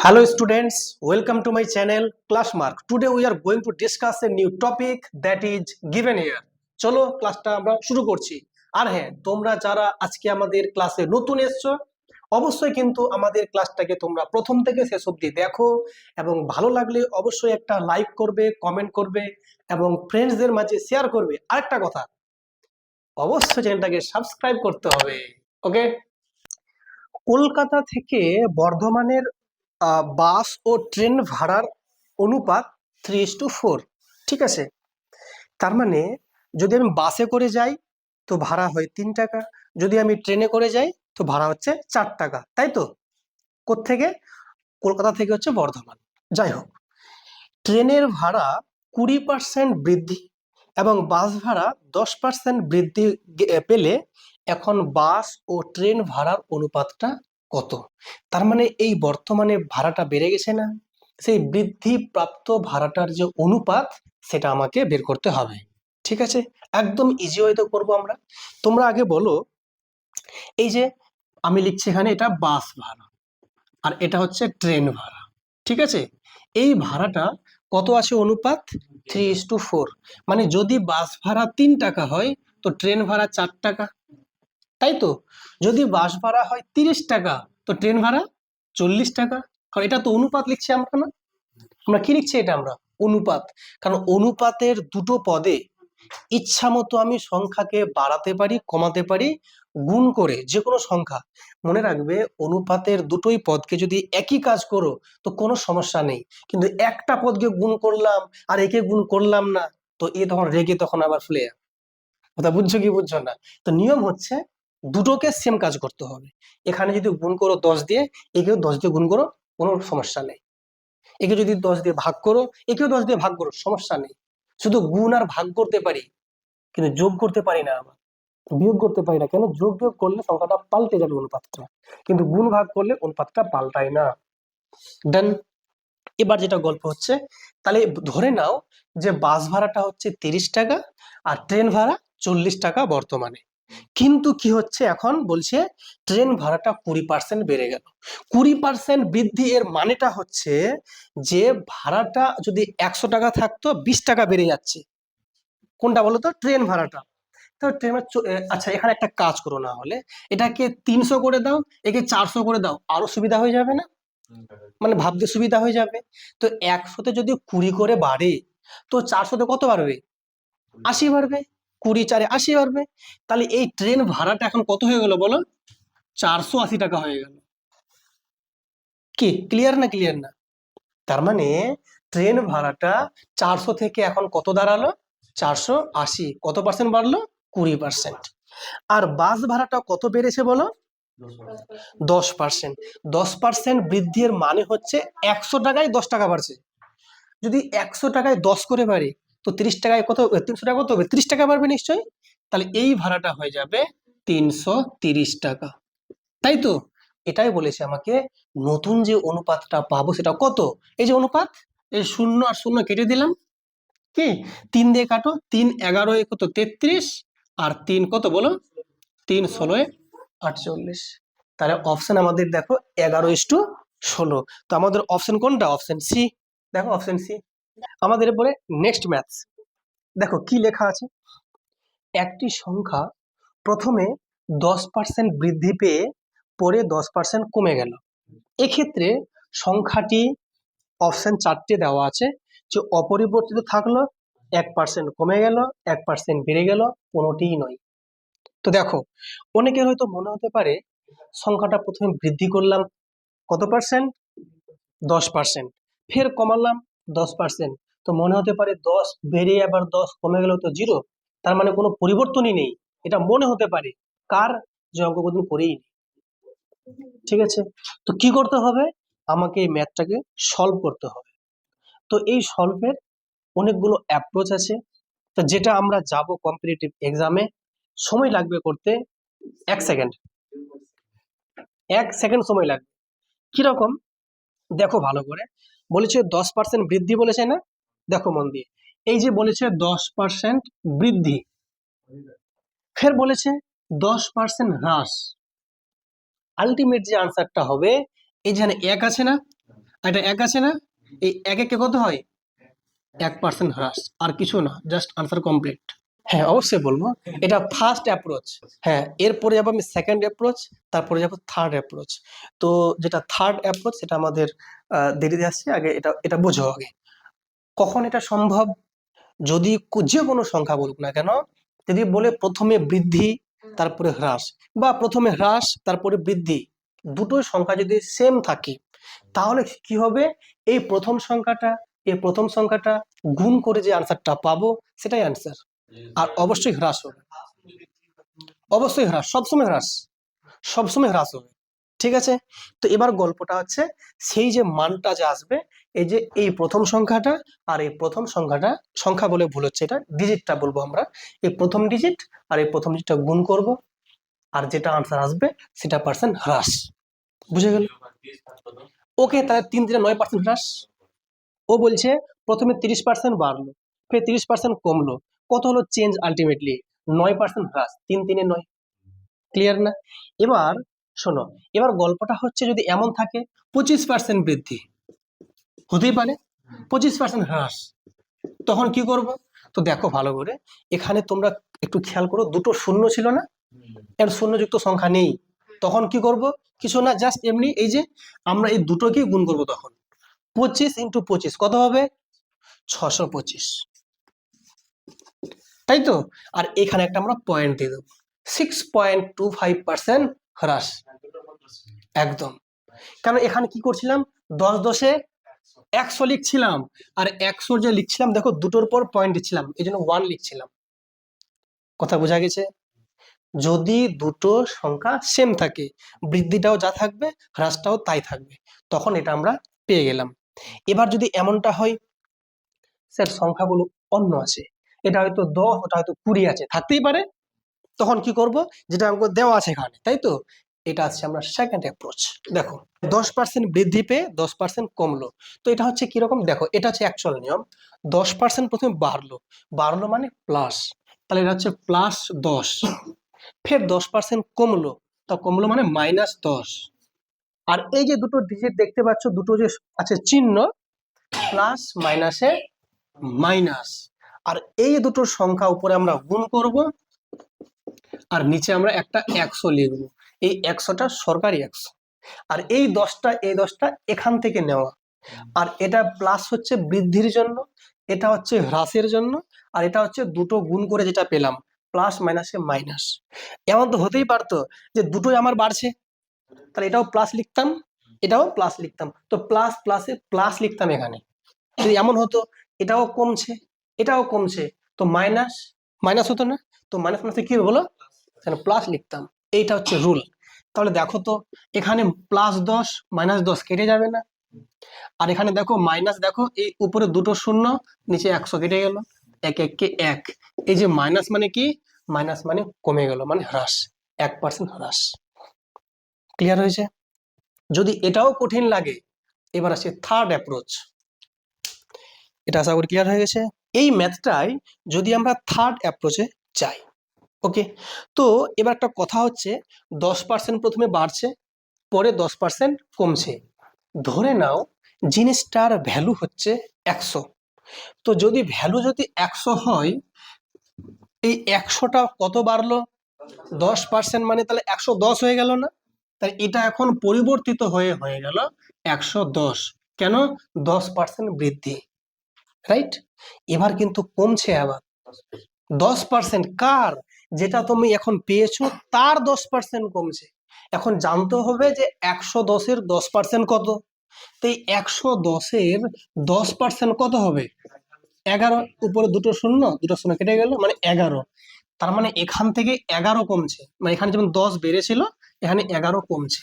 Hello students, welcome to my channel Classmark. Today we are going to discuss a new topic that is given here. চলো ক্লাসটা আমরা শুরু করছি আর হ্যাঁ তোমরা যারা আজকে আমাদের ক্লাসে নতুন এসছো অবশ্যই কিন্তু আমাদের ক্লাসটাকে তোমরা প্রথম থেকে শেষ অবধি দেখো এবং ভালো লাগলে অবশ্যই একটা লাইক করবে কমেন্ট করবে এবং ফ্রেন্ডসদের মাঝে শেয়ার করবে আরেকটা কথা অবশ্যই চ্যানেলটাকে সাবস্ক্রাইব করতে হবে ওকে কলকাতা থেকে বর্ধমানের বাস ও ট্রেন ভাড়ার অনুপাত থ্রি টু ফোর ঠিক আছে? তার মানে যদি আমি বাসে করে যাই, তো ভাড়া হয় তিন টাকা। যদি আমি ট্রেনে করে যাই, তো ভাড়া হচ্ছে চার টাকা, তাই তো? থেকে কলকাতা থেকে হচ্ছে বর্ধমান। যাই হোক, ট্রেনের ভাড়া কুড়ি পার্সেন্ট বৃদ্ধি এবং বাস ভাড়া দশ পার্সেন্ট বৃদ্ধি পেলে এখন বাস ও ট্রেন ভাড়ার অনুপাতটা কত? তার মানে এই বর্তমানে ভাড়াটা বেড়ে গেছে না? সেই বৃদ্ধি প্রাপ্ত ভাড়াটার যে অনুপাত, সেটা আমাকে বের করতে হবে। ঠিক আছে? একদম ইজি ওয়েতে করব আমরা। তোমরা আগে বলো, এই যে আমি লিখছি এখানে এটা বাস ভাড়া, আর এটা হচ্ছে ট্রেন ভাড়া। ঠিক আছে? এই ভাড়াটা কত আছে অনুপাত? থ্রি ইস টু ফোর মানে যদি বাস ভাড়া তিন টাকা হয়, তো ট্রেন ভাড়া চার টাকা। তাই তো? যদি বাস ভাড়া হয় তিরিশ টাকা, তো ট্রেন ভাড়া চল্লিশ টাকা। কারণ এটা তো অনুপাত লিখছি আমরা না? আমরা কি লিখছি এটা আমরা? অনুপাত। কারণ অনুপাতের দুটো পদে ইচ্ছা মতো আমি সংখ্যাকে বাড়াতে পারি, কমাতে পারি, গুণ করে যে কোনো সংখ্যা। মনে রাখবে, অনুপাতের দুটোই পদকে যদি একই কাজ করো, তো কোনো সমস্যা নেই। কিন্তু একটা পদকে গুণ করলাম, আর একে গুণ করলাম না, তো এ তখন রেগে তখন আবার ফ্লে কথা বুঝছ কি বুঝছ না? তো নিয়ম হচ্ছে দুটোকে সেম কাজ করতে হবে। এখানে যদি গুণ করো দশ দিয়ে, একেও দশ দিয়ে গুণ করো, কোনো সমস্যা নেই। একে যদি দশ দিয়ে ভাগ করো, একেও দশ দিয়ে ভাগ করো, সমস্যা নেই। শুধু গুণ আর ভাগ করতে পারি, কিন্তু যোগ করতে পারি না আমরা। বিয়োগ করতে পারি না কেন? যোগ বিয়োগ করলে সংখ্যাটা পাল্টে যাবে অনুপাতটা। কিন্তু গুণ ভাগ করলে অনুপাতটা পাল্টায় না। দেন এবার যেটা গল্প হচ্ছে, তাহলে ধরে নাও যে বাস ভাড়াটা হচ্ছে তিরিশ টাকা, আর ট্রেন ভাড়া চল্লিশ টাকা বর্তমানে। কিন্তু কি হচ্ছে এখন? বলছে, ট্রেন ভাড়াটা কুড়ি পার্সেন্ট বেড়ে গেল। কুড়ি পার্সেন্ট বৃদ্ধি এর মানেটা হচ্ছে যে, ভাড়াটা যদি একশো টাকা থাকতো, বিশ টাকা বেড়ে যাচ্ছে। কোনটা বলো তো ট্রেন ভাড়াটা। তো ট্রেন আচ্ছা এখানে একটা কাজ করো না হলে। এটাকে তিনশো করে দাও, একে চারশো করে দাও। আরও সুবিধা হয়ে যাবে না? মানে ভাবতে সুবিধা হয়ে যাবে। তো একশোতে যদি কুড়ি করে বাড়ে, তো চারশোতে কত বাড়বে? আশি বাড়বে। কুড়ি, চারে আশি বাড়বে। তাহলে এই ট্রেন ভাড়াটা এখন কত হয়ে গেল বলো? চারশো আশি টাকা হয়ে গেল। কি ক্লিয়ার না ক্লিয়ার না? তার মানে ট্রেন ভাড়াটা চারশো থেকে এখন কত দাঁড়াল? চারশো আশি। কত পার্সেন্ট বাড়লো? কুড়ি পার্সেন্ট আর বাস ভাড়াটা কত বেড়েছে বলো? দশ পার্সেন্ট দশ পার্সেন্ট বৃদ্ধির মানে হচ্ছে একশো টাকায় দশ টাকা বাড়ছে। যদি একশো টাকায় দশ করে বাড়ে তো তিরিশ টাকায় কত তিনশো টাকা কত হবে? তিরিশ টাকা বাড়বে নিশ্চয়ই? তাহলে এই ভাড়াটা হয়ে যাবে তিনশো তিরিশ টাকা। তাই তো? এটাই বলেছে আমাকে, নতুন যে অনুপাতটা পাবো সেটা কত? এই যে অনুপাত, এই শূন্য আর শূন্য কেটে দিলাম। কি? তিন দিয়ে কাটো, তিন এগারো কত? তেত্রিশ। আর তিন কত বলো? তিন ষোলোয় আটচল্লিশ। তাহলে অপশন আমাদের দেখো এগারো ইস টু ষোলো। তো আমাদের অপশন কোনটা? অপশন সি দেখো অপশন সি আমাদের এরপরে নেক্সট ম্যাথস দেখো কি লেখা আছে? একটি সংখ্যা প্রথমে দশ পার্সেন্ট বৃদ্ধি পেয়ে পরে দশ পার্সেন্ট কমে গেল। এক্ষেত্রে সংখ্যাটি অপশন চারটে দেওয়া আছে যে অপরিবর্তিত থাকল, এক পার্সেন্ট কমে গেল, এক পার্সেন্ট বেড়ে গেল, কোনোটিই নয়। তো দেখো, অনেকের হয়তো মনে হতে পারে সংখ্যাটা প্রথমে বৃদ্ধি করলাম কত পার্সেন্ট দশ পার্সেন্ট ফের কমালাম দশ পার্সেন্ট তো মনে হতে পারে দশ বেড়ে আবার দশ কমে গেল তো জিরো তার মানে কোনো পরিবর্তনই নেই। এটা মনে হতে পারে। কার যে অঙ্ক কোনদিন করেই ঠিক আছে? তো কি করতে হবে? আমাকে এই ম্যাথটাকে সলভ করতে হবে। তো এই সলভের অনেকগুলো অ্যাপ্রোচ আছে। তো যেটা আমরা যাব কম্পিটিটিভ এক্সামে সময় লাগবে করতে এক সেকেন্ড এক সেকেন্ড সময় লাগবে। কীরকম? দেখো ভালো করে। বলেছে দশ পার্সেন্ট বৃদ্ধি বলেছে না? দেখো মন দিয়ে। এই যে বলেছে দশ পার্সেন্ট বৃদ্ধি, ফের বলেছে দশ পার্সেন্ট হ্রাস। আলটিমেট যে আনসারটা হবে, এই যেখানে এক আছে না? এটা এক আছে না? এই এক একে কত হয়? এক পার্সেন্ট হ্রাস, আর কিছু না জাস্ট আনসার কমপ্লিট হ্যাঁ অবশ্যই বলব। এটা ফার্স্ট অ্যাপ্রোচ হ্যাঁ এরপরে যাব আমি সেকেন্ড অ্যাপ্রোচ তারপরে যাব থার্ড অ্যাপ্রোচ তো যেটা থার্ড অ্যাপ্রোচ সেটা আমাদের দেরিতে আসছে, আগে এটা এটা বোঝো আগে। কখন এটা সম্ভব? যদি যে কোনো সংখ্যা বলুক না কেন, যদি বলে প্রথমে বৃদ্ধি, তারপরে হ্রাস, বা প্রথমে হ্রাস, তারপরে বৃদ্ধি, দুটোই সংখ্যা যদি সেম থাকে, তাহলে কি হবে? এই প্রথম সংখ্যাটা, এই প্রথম সংখ্যাটা গুণ করে যে আনসারটা পাবো, সেটাই আনসার আর অবশ্যই হ্রাস হবে। অবশ্যই হ্রাস, সবসময় হ্রাস সবসময় হ্রাস হবে। ঠিক আছে? তো এবার গল্পটা হচ্ছে সেই যে মানটা যে আসবে, এই যে এই প্রথম সংখ্যাটা আর এই প্রথম সংখ্যাটা, সংখ্যা বলে ভুল হচ্ছে এটা ডিজিটটা বলব আমরা। এই প্রথম ডিজিট আর এই প্রথম ডিজিটটা গুণ করব আর যেটা আনসার আসবে সেটা পার্সেন্ট হ্রাস। বুঝে গেল? ওকে, তাহলে তিন দিনে নয় পার্সেন্ট হ্রাস। ও বলছে, প্রথমে তিরিশ পার্সেন্ট বাড়লো, ফের তিরিশ পার্সেন্ট কমলো কত হলো চেঞ্জ আলটিমেটলি নয় পার্সেন্ট হ্রাস, তিন তিনে নয়। ক্লিয়ার না? এবার শোনো, এবার গল্পটা হচ্ছে যদি এমন থাকে, পঁচিশ পার্সেন্ট বৃদ্ধি। হতেই পারে। পঁচিশ পার্সেন্ট হ্রাস। তখন কি করব? তো দেখো ভালো করে, এখানে তোমরা একটু খেয়াল করো, দুটো শূন্য ছিল না? এর শূন্যযুক্ত সংখ্যা নেই। তখন কি করব? কিছু না জাস্ট এমনি এই যে আমরা এই দুটোকেই গুণ করব তখন। পঁচিশ ইন্টু পঁচিশ, কত হবে? ছশো পঁচিশ। তাই তো আর এখানে একটা আমরা পয়েন্ট দিয়ে দেবো। Six point two five percent হ্রাস। একদম। কারণ এখানে কি করছিলাম? দশ দশে একশো লিখছিলাম। আর একশো যে লিখছিলাম, দেখো দুটোর পর পয়েন্ট দিচ্ছিলাম। এই জন্য ওয়ান লিখছিলাম। কথা বোঝা গেছে? যদি দুটো সংখ্যা সেম থাকে, বৃদ্ধিটাও যা থাকবে, হ্রাসটাও তাই থাকবে। তখন এটা আমরা পেয়ে গেলাম। এবার যদি এমনটা হয়, স্যার, সংখ্যাগুলো অন্য আছে। এটা হয়তো দশ, ওটা হয়তো কুড়ি আছে, থাকতেই পারে। তখন কি করব? যেটা আমাকে দেওয়া আছে এখানে, তাই তো? এটা আছে আমরা সেকেন্ড অ্যাপ্রোচ দেখো, দশ পার্সেন্ট বৃদ্ধি পেয়ে দশ পার্সেন্ট কমলো। তো এটা হচ্ছে কীরকম? দেখো, এটা হচ্ছে অ্যাকচুয়াল নিয়ম। দশ পার্সেন্ট প্রথমে বাড়লো। বাড়লো মানে প্লাস তাহলে এটা হচ্ছে প্লাস দশ। ফের দশ পার্সেন্ট কমলো। তা কমলো মানে মাইনাস দশ। আর এই যে দুটো ডিজিট দেখতে পাচ্ছ, দুটো যে আছে চিহ্ন প্লাস মাইনাসে মাইনাস আর এই দুটো সংখ্যা উপরে আমরা গুণ করব আর নিচে আমরা একটা একশো লিখব। এই একশোটা সরকারি একশো। আর এই দশটা এই দশটা এখান থেকে নেওয়া। আর এটা প্লাস হচ্ছে বৃদ্ধির জন্য, এটা হচ্ছে হ্রাসের জন্য, আর এটা হচ্ছে দুটো গুণ করে যেটা পেলাম প্লাস মাইনাসে মাইনাস এমন তো হতেই পারতো যে দুটোই আমার বাড়ছে। তাহলে এটাও প্লাস লিখতাম, এটাও প্লাস লিখতাম। তো প্লাস প্লাসে প্লাস লিখতাম এখানে। যদি এমন হতো, এটাও কমছে। এটাও কমছে। তো মাইনাস মাইনাস হতো না? তো মাইনাস মাইনাসে কি বলো? এখানে প্লাস লিখতাম। এইটা হচ্ছে রুল তাহলে দেখো তো, এখানে প্লাস দশ মাইনাস দশ কেটে যাবে না। আর এখানে দেখো মাইনাস দেখো এই উপরে দুটো শূন্য, নিচে একশো কেটে গেল। এক এককে এক। এই যে মাইনাস মানে কি? মাইনাস মানে কমে গেল মানে হ্রাস। এক পার্সেন্ট হ্রাস। ক্লিয়ার হয়েছে? যদি এটাও কঠিন লাগে, এবার আসে থার্ড অ্যাপ্রোচ এটা আশা করি ক্লিয়ার হয়ে গেছে। এই ম্যাথটাই যদি আমরা থার্ড অ্যাপ্রোচে যাই ওকে তো এবার একটা কথা হচ্ছে, দশ পার্সেন্ট প্রথমে বাড়ছে, পরে দশ পার্সেন্ট কমছে। ধরে নাও, জিনিসটার ভ্যালু হচ্ছে একশো। তো যদি ভ্যালু যদি একশো হয়, এই একশোটা কত বাড়লো? দশ পার্সেন্ট মানে তাহলে একশো দশ হয়ে গেল না? তাই এটা এখন পরিবর্তিত হয়ে হয়ে গেল একশো দশ। কেন? দশ পার্সেন্ট বৃদ্ধি রাইট এবার কিন্তু কমছে আবার। দশ পার্সেন্ট কার যেটা তুমি এখন পেয়েছ, তার দশ পার্সেন্ট কমছে। এখন জানতে হবে যে একশো দশের দশ পার্সেন্ট কত? তো এই একশো দশের দশ পার্সেন্ট কত হবে? এগারো, উপরে দুটো শূন্য দুটো শূন্য কেটে গেল মানে এগারো। তার মানে এখান থেকে এগারো কমছে। মানে এখানে যেমন দশ বেড়েছিল, এখানে এগারো কমছে।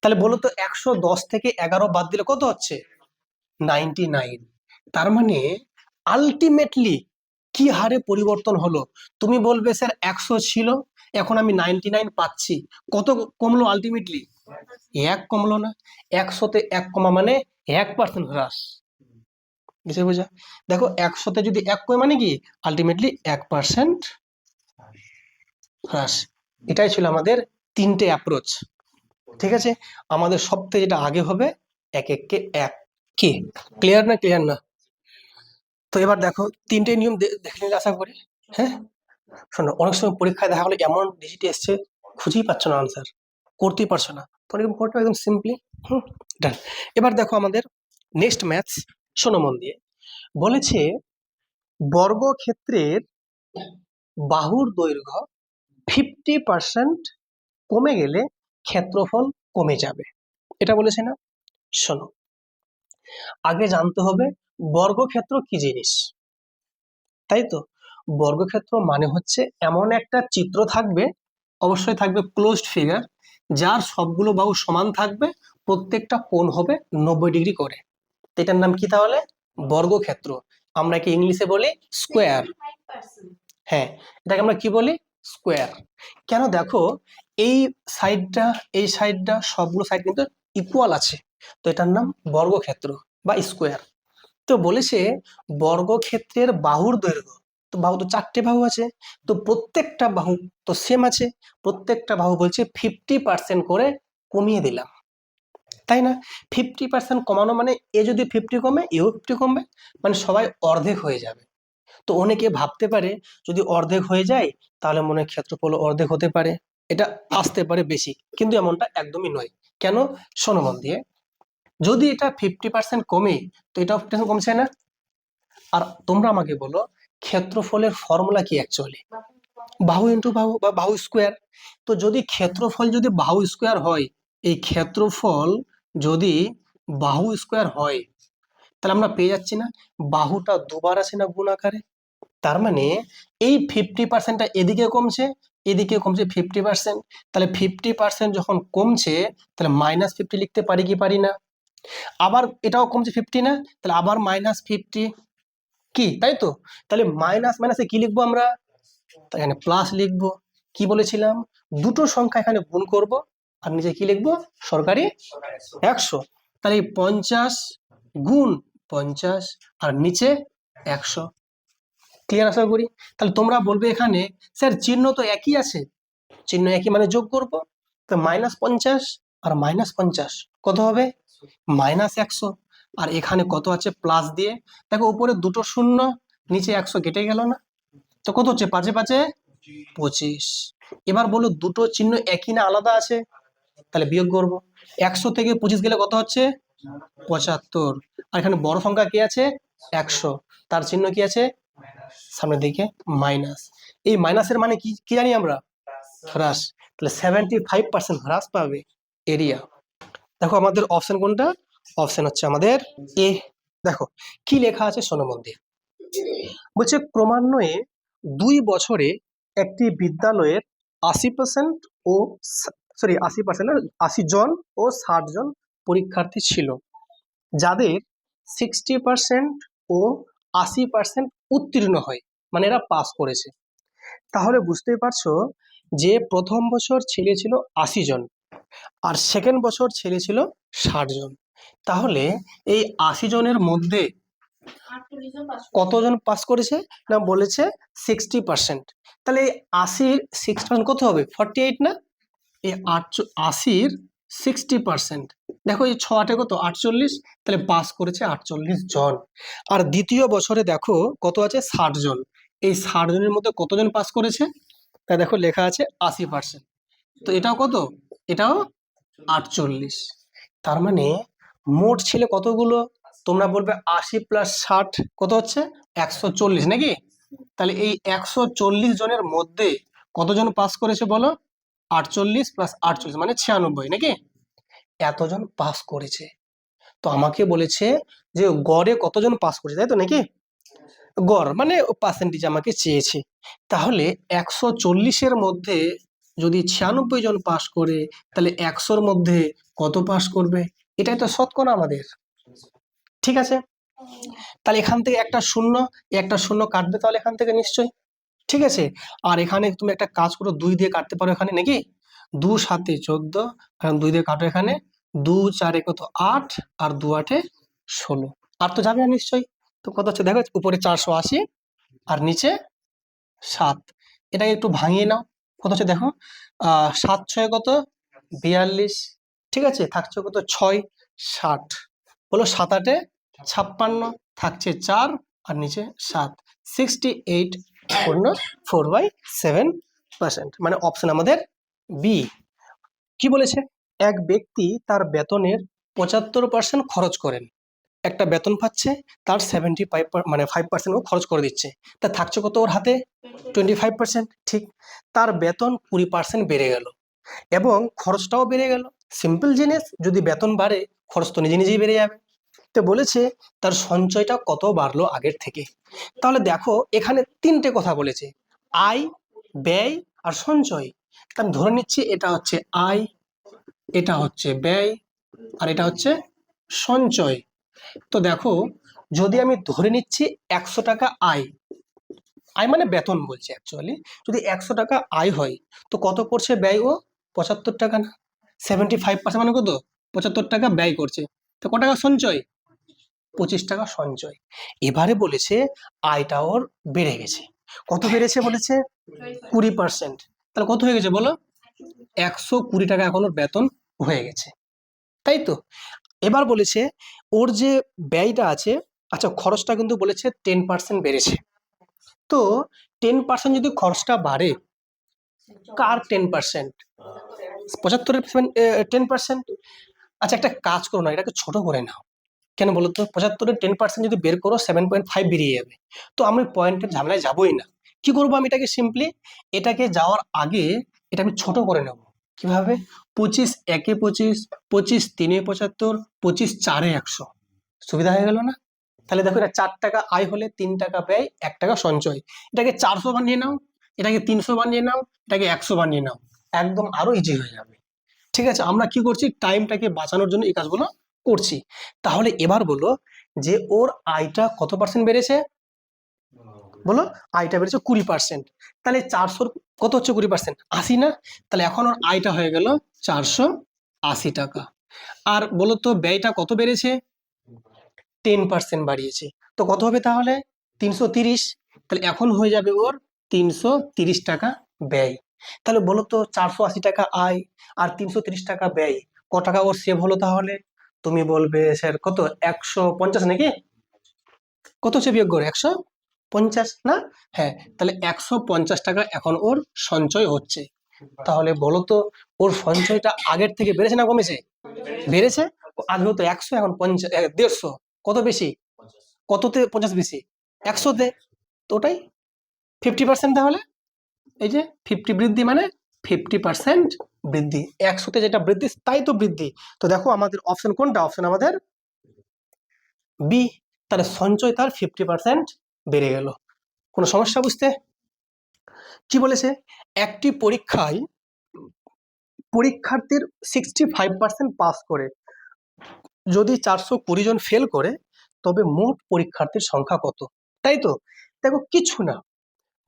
তাহলে বলো তো একশো দশ থেকে এগারো বাদ দিলে কত হচ্ছে? Ninety nine. তার মানে আলটিমেটলি কি হারে পরিবর্তন হলো? তুমি বলবে, স্যার, একশো ছিল, এখন আমি নাইনটি নাইন পাচ্ছি। কত কমলো আলটিমেটলি এক কমলো না। একশোতে এক কমা মানে এক পার্সেন্ট হ্রাস। বুঝে বোঝা? দেখো, একশোতে যদি এক কমে মানে কি? আলটিমেটলি এক পার্সেন্ট হ্রাস। এটাই ছিল আমাদের তিনটে অ্যাপ্রোচ ঠিক আছে? আমাদের থেকে যেটা আগে হবে, এক এককে এক। কে? ক্লিয়ার না ক্লিয়ার না? তো এবার দেখো, তিনটে নিয়ম দেখে নিলে আশা করি হ্যাঁ? শোনো, অনেক সময় পরীক্ষায় দেখা গেলো এমন ডিজিট এসছে, খুঁজেই পাচ্ছ না আনসার করতেই পারছ না। তো এরকম করতে একদম সিম্পলি হুম ডান এবার দেখো আমাদের নেক্সট ম্যাথস শোনো মন দিয়ে। বলেছে বর্গক্ষেত্রের বাহুর দৈর্ঘ্য ফিফটি পার্সেন্ট কমে গেলে ক্ষেত্রফল কমে যাবে। এটা বলেছে না? শোনো, আগে জানতে হবে বর্গক্ষেত্র কি জিনিস? তাই তো? বর্গক্ষেত্র মানে হচ্ছে এমন একটা চিত্র থাকবে, অবশ্যই থাকবে ক্লোজড ফিগার যার সবগুলো বাহু সমান থাকবে, প্রত্যেকটা কোণ হবে নব্বই ডিগ্রি করে। এটার নাম কি তাহলে? বর্গক্ষেত্র। আমরা কি ইংলিশে বলি স্কোয়ার হ্যাঁ এটাকে আমরা কি বলি? স্কোয়ার কেন দেখো, এই সাইডটা এই সাইডটা সবগুলো সাইড কিন্তু ইকুয়াল আছে। তো এটার নাম বর্গক্ষেত্র বা স্কোয়ার তো বলেছে বর্গক্ষেত্রের বাহুর দৈর্ঘ্য। তো বাহু তো চারটে বাহু আছে, তো প্রত্যেকটা বাহু তো সেম আছে, প্রত্যেকটা বাহু বলছে ফিফটি পার্সেন্ট করে কমিয়ে দিলাম। তাই না? ফিফটি পার্সেন্ট কমানো মানে এ যদি ফিফটি কমে, এও ফিফটি কমবে মানে সবাই অর্ধেক হয়ে যাবে। তো অনেকে ভাবতে পারে, যদি অর্ধেক হয়ে যায়, তাহলে মনে ক্ষেত্রফল অর্ধেক হতে পারে। এটা আসতে পারে বেশি, কিন্তু এমনটা একদমই নয়। কেন? শোনো দিয়ে। যদি এটা ফিফটি পার্সেন্ট কমে, তো এটা ফিফটি কমছে না? আর তোমরা আমাকে বলো, ক্ষেত্রফলের ফর্মুলা কি অ্যাকচুয়ালি বাহু ইন্টু বাহু বা বাহু স্কোয়ার তো যদি ক্ষেত্রফল যদি বাহু স্কোয়ার হয়, এই ক্ষেত্রফল যদি বাহু স্কোয়ার হয়, তাহলে আমরা পেয়ে যাচ্ছি না? বাহুটা দুবার আছে না গুণ আকারে? তার মানে এই ফিফটি পার্সেন্টটা এদিকে কমছে এদিকে কমছে ফিফটি পার্সেন্ট তাহলে ফিফটি পার্সেন্ট যখন কমছে, তাহলে মাইনাস ফিফটি লিখতে পারি কি পারি না? আবার এটাও কমছে ফিফটি না? তাহলে আবার মাইনাস ফিফটি কি? তাই তো? তাহলে মাইনাস মাইনাসে কি লিখব আমরা? এখানে প্লাস লিখব। কি বলেছিলাম? দুটো সংখ্যা এখানে গুণ করব। আর নিচে কি লিখব? সরকারি একশো। তাহলে পঞ্চাশ গুণ পঞ্চাশ আর নিচে একশো। ক্লিয়ার আশা করি? তাহলে তোমরা বলবে এখানে, স্যার চিহ্ন তো একই আছে। চিহ্ন একই মানে যোগ করব। তো মাইনাস পঞ্চাশ আর মাইনাস পঞ্চাশ, কত হবে? মাইনাস একশো, আর এখানে কত আছে? প্লাস দিয়ে। দেখো, উপরে দুটো শূন্য, নিচে একশো কেটে গেল না? তো কত হচ্ছে? পাঁচে পাঁচে পঁচিশ। এবার বলো, দুটো চিহ্ন একই না আলাদা আছে? তাহলে বিয়োগ করব। একশো থেকে পঁচিশ গেলে কত হচ্ছে? পঁচাত্তর। আর এখানে বড় সংখ্যা কি আছে? একশো। তার চিহ্ন কি আছে? সামনের দিকে মাইনাস এই মাইনাসের মানে কি কি জানি আমরা? হ্রাস। তাহলে সেভেন্টি ফাইভ পার্সেন্ট হ্রাস পাবে এরিয়া দেখো আমাদের অপশন কোনটা? অপশন হচ্ছে আমাদের এ দেখো, কি লেখা আছে শোনো বলছে, ক্রমান্বয়ে দুই বছরে একটি বিদ্যালয়ের আশি পার্সেন্ট ও সরি আশি পার্সেন্ট আশি জন ও ষাট জন পরীক্ষার্থী ছিল, যাদের সিক্সটি পার্সেন্ট ও আশি পার্সেন্ট উত্তীর্ণ হয় মানে এরা পাস করেছে। তাহলে বুঝতেই পারছ যে প্রথম বছর ছেলে ছিল আশি জন আর সেকেন্ড বছর ছেলে ছিল ষাট জন। তাহলে এই আশি জনের মধ্যে কতজন পাস করেছে না বলেছে সিক্সটি পার্সেন্ট তাহলে এই আশির সিক্সটি পার্সেন্ট কত হবে? ফর্টি এইট না? এই আট আশির সিক্সটি পার্সেন্ট দেখো এই ছ আটে কত? আটচল্লিশ। তাহলে পাস করেছে আটচল্লিশ জন। আর দ্বিতীয় বছরে দেখো কত আছে? ষাট জন। এই ষাট জনের মধ্যে কতজন পাস করেছে? তা দেখো লেখা আছে আশি পার্সেন্ট তো এটাও কত? এটাও আটচল্লিশ। তার মানে মোট ছেলে কতগুলো? তোমরা বলবে আশি প্লাস ষাট কত হচ্ছে? একশো চল্লিশ নাকি? তাহলে এই একশো চল্লিশ জনের মধ্যে কতজন পাস করেছে বলো? আটচল্লিশ প্লাস আটচল্লিশ মানে ছিয়ানব্বই নাকি? এতজন পাস করেছে। তো আমাকে বলেছে যে গড়ে কতজন পাস করেছে তাই তো নাকি? গড় মানে পার্সেন্টেজ আমাকে চেয়েছে। তাহলে একশো চল্লিশের মধ্যে যদি ছিয়ানব্বই জন পাশ করে, তাহলে একশোর মধ্যে কত পাশ করবে? এটাই তো শতকরা আমাদের। ঠিক আছে? তাহলে এখান থেকে একটা শূন্য একটা শূন্য কাটবে তাহলে এখান থেকে নিশ্চয়ই। ঠিক আছে? আর এখানে তুমি একটা কাজ করো, দুই দিয়ে কাটতে পারো এখানে নাকি? দু সাতে চোদ্দ, কারণ দুই দিয়ে কাটো এখানে। দু চারে কত? আট, আর দু আটে ষোলো। আর তো যাবে না নিশ্চয়ই। তো কত হচ্ছে? দেখো, উপরে চারশো আশি, আর নিচে সাত। এটাকে একটু ভাঙিয়ে নাও। কত হচ্ছে দেখো? সাত ছয় কত? বিয়াল্লিশ। ঠিক আছে? থাকছে কত? ছয় ষাট। বলো সাত আটে ছাপ্পান্ন, থাকছে চার আর নিচে সাত। সিক্সটি এইট পূর্ণ ফোর বাই সেভেন পার্সেন্ট মানে অপশন আমাদের বি কি বলেছে? এক ব্যক্তি তার বেতনের পঁচাত্তর পার্সেন্ট খরচ করেন। একটা বেতন পাচ্ছে, তার সেভেন্টি ফাইভ মানে ফাইভ পার্সেন্ট ও খরচ করে দিচ্ছে। তা থাকছে কত ওর হাতে? টোয়েন্টি ফাইভ পার্সেন্ট ঠিক। তার বেতন কুড়ি পার্সেন্ট বেড়ে গেল। এবং খরচটাও বেড়ে গেল। সিম্পল জিনিস, যদি বেতন বাড়ে, খরচ তো নিজে নিজেই বেড়ে যাবে। তো বলেছে, তার সঞ্চয়টা কত বাড়লো আগের থেকে? তাহলে দেখো, এখানে তিনটে কথা বলেছে। আয়, ব্যয় আর সঞ্চয়। আমি ধরে নিচ্ছি, এটা হচ্ছে আয়, এটা হচ্ছে ব্যয়, আর এটা হচ্ছে সঞ্চয়। তো দেখো, যদি আমি ধরে নিচ্ছি একশো টাকা আয় আয় মানে বেতন বলছে অ্যাকচুয়ালি যদি একশো টাকা আয় হয়, তো কত করছে ব্যয় ও? পঁচাত্তর টাকা না? সেভেন্টি ফাইভ পার্সেন্ট মানে কত? পঁচাত্তর টাকা ব্যয় করছে। তো ক টাকা সঞ্চয়? পঁচিশ টাকা সঞ্চয়। এবারে বলেছে আয়টা ওর বেড়ে গেছে। কত বেড়েছে বলেছে? কুড়ি পার্সেন্ট তাহলে কত হয়ে গেছে বলো? একশো কুড়ি টাকা এখন ওর বেতন হয়ে গেছে। তাই তো? এবার বলেছে ওর যে ব্যয়টা আছে আচ্ছা খরচটা কিন্তু বলেছে টেন পার্সেন্ট বেড়েছে। তো টেন পার্সেন্ট যদি খরচটা বাড়ে, কার টেন পার্সেন্ট পঁচাত্তরের টেন পার্সেন্ট আচ্ছা একটা কাজ করো না, এটাকে ছোট করে নাও। কেন বলো তো? পঁচাত্তরের টেন পার্সেন্ট যদি বের করো সেভেন পয়েন্ট ফাইভ বেরিয়ে যাবে। তো আমি পয়েন্টের ঝামেলায় যাবোই না। কি করব আমি এটাকে সিম্পলি এটাকে যাওয়ার আগে এটা আমি ছোট করে নেব। কীভাবে? পঁচিশ, একে পঁচিশ পঁচিশ, তিনে পঁচাত্তর, পঁচিশ, চারে একশো। সুবিধা হয়ে গেল না? তাহলে দেখো, এটা চার টাকা আয় হলে তিন টাকা ব্যয়, এক টাকা সঞ্চয়। এটাকে চারশো বানিয়ে নাও, এটাকে তিনশো বানিয়ে নাও, এটাকে একশো বানিয়ে নাও। একদম আরও ইজি হয়ে যাবে। ঠিক আছে, আমরা কি করছি? টাইমটাকে বাঁচানোর জন্য এই কাজগুলো করছি। তাহলে এবার বলো যে ওর আয়টা কত পার্সেন্ট বেড়েছে? বলো, আয়টা বেড়েছে কুড়ি পার্সেন্ট তাহলে চারশোর কত হচ্ছে কুড়ি পার্সেন্ট আশি না? তাহলে এখন ওর আয়টা হয়ে গেল চারশো আশি টাকা। আর বলো তো ব্যয়টা কত বেড়েছে? টেন পার্সেন্ট বাড়িয়েছে। তো কত হবে তাহলে? তিনশো তিরিশ। তাহলে এখন হয়ে যাবে ওর তিনশো তিরিশ টাকা ব্যয়। তাহলে বলো তো চারশো আশি টাকা আয় আর তিনশো তিরিশ টাকা ব্যয়। ক টাকা ওর সেভ হলো তাহলে? তুমি বলবে, স্যার, কত? একশো পঞ্চাশ নাকি? কত হচ্ছে বিয়োগ করে? একশো পঞ্চাশ, না? হ্যাঁ তাহলে একশো পঞ্চাশ টাকা এখন ওর সঞ্চয় হচ্ছে। তাহলে বলো তো, ওর সঞ্চয়টা আগের থেকে বেড়েছে না কমেছে? বেড়েছে? আগে হতো একশো, এখন পঞ্চাশ দেড়শো। কত বেশি? কততে পঞ্চাশ বেশি? একশোতে? তো ওটাই। ফিফটি পার্সেন্ট তাহলে? এই যে ফিফটি বৃদ্ধি মানে ফিফটি পার্সেন্ট বৃদ্ধি। একশোতে যেটা বৃদ্ধি, তাই তো বৃদ্ধি। তো দেখো আমাদের অপশন কোনটা? অপশন আমাদের বি তাহলে সঞ্চয় তার ফিফটি পার্সেন্ট বেড়ে গেল। কোনো সমস্যা বুঝতে? কি বলেছে? একটি পরীক্ষায় পরীক্ষার্থীর সিক্সটি ফাইভ পার্সেন্ট পাস করে। যদি চারশো কুড়ি জন ফেল করে, তবে মোট পরীক্ষার্থীর সংখ্যা কত? তাই তো? দেখো, কিছু না।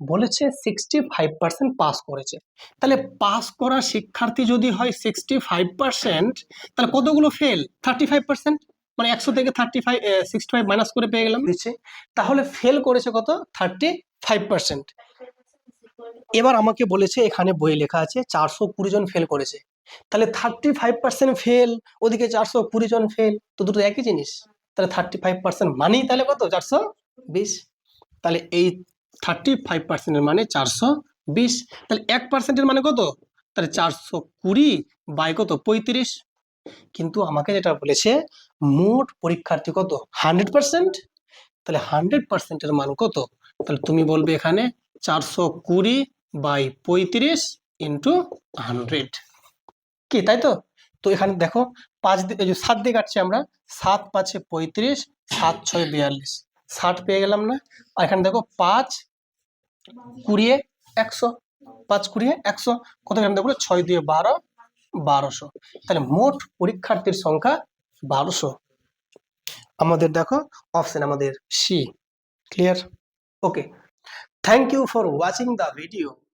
বলেছে সিক্সটি ফাইভ পার্সেন্ট পাস করেছে। তাহলে পাস করা শিক্ষার্থী যদি হয় সিক্সটি ফাইভ পার্সেন্ট তাহলে কতগুলো ফেল থার্টি ফাইভ পার্সেন্ট মানে একশো থেকে thirty five sixty five minus করে পেয়ে গেলাম। দিচ্ছে তাহলে ফেল করেছে কত? থার্টি ফাইভ পার্সেন্ট এবার আমাকে বলেছে এখানে বই লেখা আছে চারশো কুড়ি জন ফেল করেছে। তাহলে থার্টি ফাইভ পার্সেন্ট ফেল ওদিকে চারশো কুড়ি জন ফেল তো দুটো একই জিনিস। তাহলে থার্টি ফাইভ পার্সেন্ট মানেই তাহলে কত? চারশো বিশ। তাহলে এই থার্টি ফাইভ পার্সেন্টের মানে চারশো বিশ। তাহলে এক পার্সেন্টের মানে কত? তাহলে চারশো কুড়ি বাই কত? পঁয়ত্রিশ। কিন্তু আমাকে যেটা বলেছে, মোট পরীক্ষার্থী কত? হান্ড্রেড পার্সেন্ট তাহলে হান্ড্রেড পার্সেন্টের মান কত? তাহলে তুমি বলবে এখানে চারশো কুড়ি বাই পঁয়ত্রিশ ইন্টু হান্ড্রেড কি, তাই তো? তো এখানে দেখো, পাঁচ দিয়ে সাত দিয়ে কাটছি আমরা, সাত পাঁচে পঁয়ত্রিশ, সাত ছয় বিয়াল্লিশ। ষাট পেয়ে গেলাম না? আর এখানে দেখো, পাঁচ কুড়িয়ে একশো, পাঁচ কুড়িয়ে একশো। কত এখানে দেখো, ছয় দিয়ে বারো বারোশো। তাহলে মোট পরীক্ষার্থীর সংখ্যা বারোশো। আমাদের দেখো অপশন আমাদের C clear okay thank you for watching the video